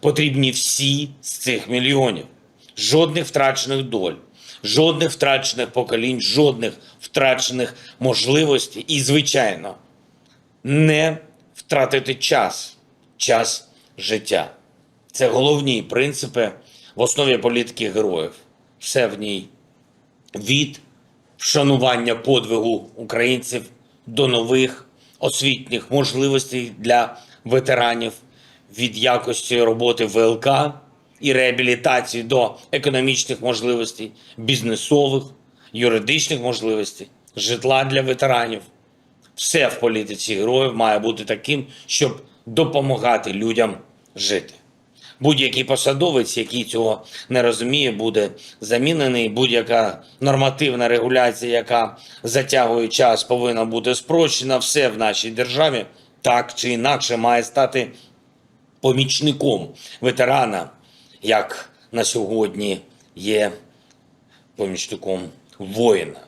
потрібні всі з цих мільйонів. Жодних втрачених доль, жодних втрачених поколінь, жодних втрачених можливостей і, звичайно, не втратити час, час життя. Це головні принципи в основі політики героїв. Все в ній від вшанування подвигу українців до нових освітніх можливостей для ветеранів, від якості роботи ВЛК і реабілітації до економічних можливостей, бізнесових, юридичних можливостей, житла для ветеранів. Все в політиці героїв має бути таким, щоб допомагати людям жити. Будь-який посадовець, який цього не розуміє, буде замінений. Будь-яка нормативна регуляція, яка затягує час, повинна бути спрощена. Все в нашій державі так чи інакше має стати помічником ветерана, як на сьогодні є помічником воїна.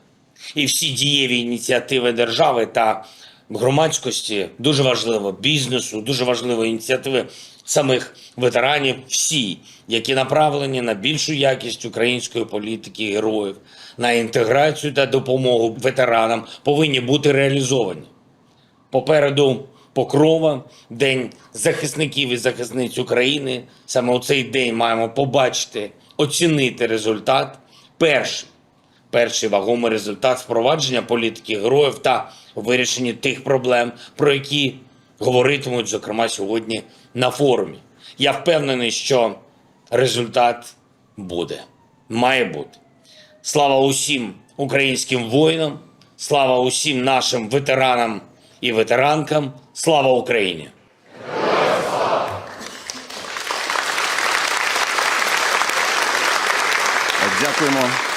І всі дієві ініціативи держави та громадськості дуже важливо бізнесу, дуже важливо ініціативи самих ветеранів, всі, які направлені на більшу якість української політики героїв, на інтеграцію та допомогу ветеранам, повинні бути реалізовані. Попереду Покрова, День захисників і захисниць України. Саме у цей день маємо побачити, оцінити результат. Перший, перший вагомий результат впровадження політики героїв та вирішення тих проблем, про які говоритимуть, зокрема, сьогодні на форумі. Я впевнений, що результат буде, має бути. Слава усім українським воїнам, слава усім нашим ветеранам і ветеранкам. Слава Україні! Дякуємо.